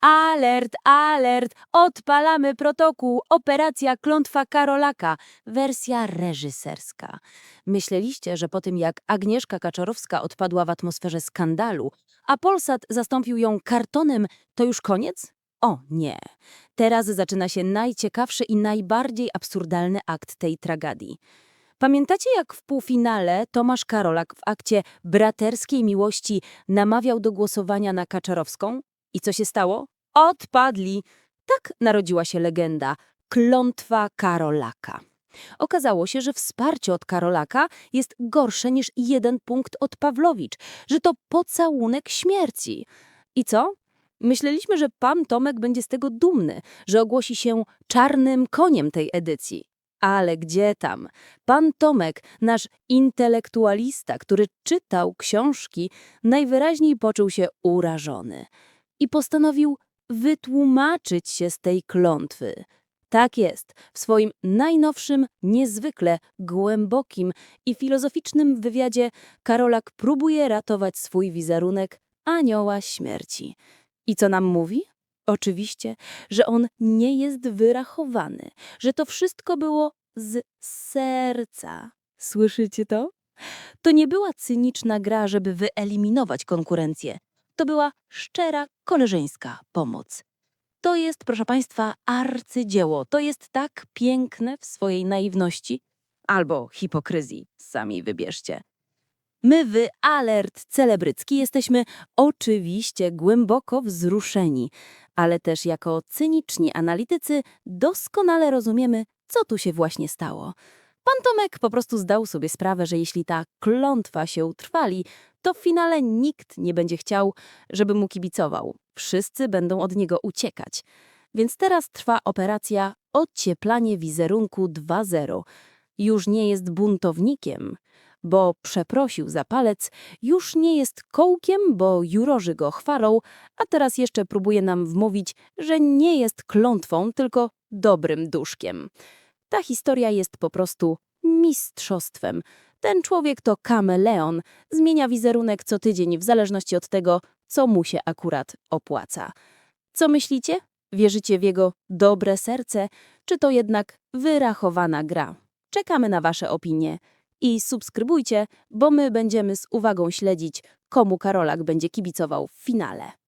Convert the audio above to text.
Alert, alert, odpalamy protokół, operacja Klątwa Karolaka, wersja reżyserska. Myśleliście, że po tym jak Agnieszka Kaczorowska odpadła w atmosferze skandalu, a Polsat zastąpił ją kartonem, to już koniec? O nie. Teraz zaczyna się najciekawszy i najbardziej absurdalny akt tej tragedii. Pamiętacie, jak w półfinale Tomasz Karolak w akcie braterskiej miłości namawiał do głosowania na Kaczorowską? I co się stało? Odpadli. Tak narodziła się legenda Klątwa Karolaka. Okazało się, że wsparcie od Karolaka jest gorsze niż jeden punkt od Pawlowicz, że to pocałunek śmierci. I co? Myśleliśmy, że pan Tomek będzie z tego dumny, że ogłosi się czarnym koniem tej edycji. Ale gdzie tam? Pan Tomek, nasz intelektualista, który czytał książki, najwyraźniej poczuł się urażony i postanowił wytłumaczyć się z tej klątwy. Tak jest, w swoim najnowszym, niezwykle głębokim i filozoficznym wywiadzie Karolak próbuje ratować swój wizerunek anioła śmierci. I co nam mówi? Oczywiście, że on nie jest wyrachowany, że to wszystko było z serca. Słyszycie to? To nie była cyniczna gra, żeby wyeliminować konkurencję. To była szczera, koleżeńska pomoc. To jest, proszę Państwa, arcydzieło. To jest tak piękne w swojej naiwności albo hipokryzji. Sami wybierzcie. My, wy, alert celebrycki, jesteśmy oczywiście głęboko wzruszeni, ale też jako cyniczni analitycy doskonale rozumiemy, co tu się właśnie stało. Pan Tomek po prostu zdał sobie sprawę, że jeśli ta klątwa się utrwali, to w finale nikt nie będzie chciał, żeby mu kibicował. Wszyscy będą od niego uciekać. Więc teraz trwa operacja Odcieplanie wizerunku 2.0. Już nie jest buntownikiem, bo przeprosił za palec, już nie jest kołkiem, bo jurorzy go chwalą, a teraz jeszcze próbuje nam wmówić, że nie jest klątwą, tylko dobrym duszkiem. Ta historia jest po prostu mistrzostwem. Ten człowiek to kameleon, zmienia wizerunek co tydzień w zależności od tego, co mu się akurat opłaca. Co myślicie? Wierzycie w jego dobre serce, czy to jednak wyrachowana gra? Czekamy na wasze opinie. I subskrybujcie, bo my będziemy z uwagą śledzić, komu Karolak będzie kibicował w finale.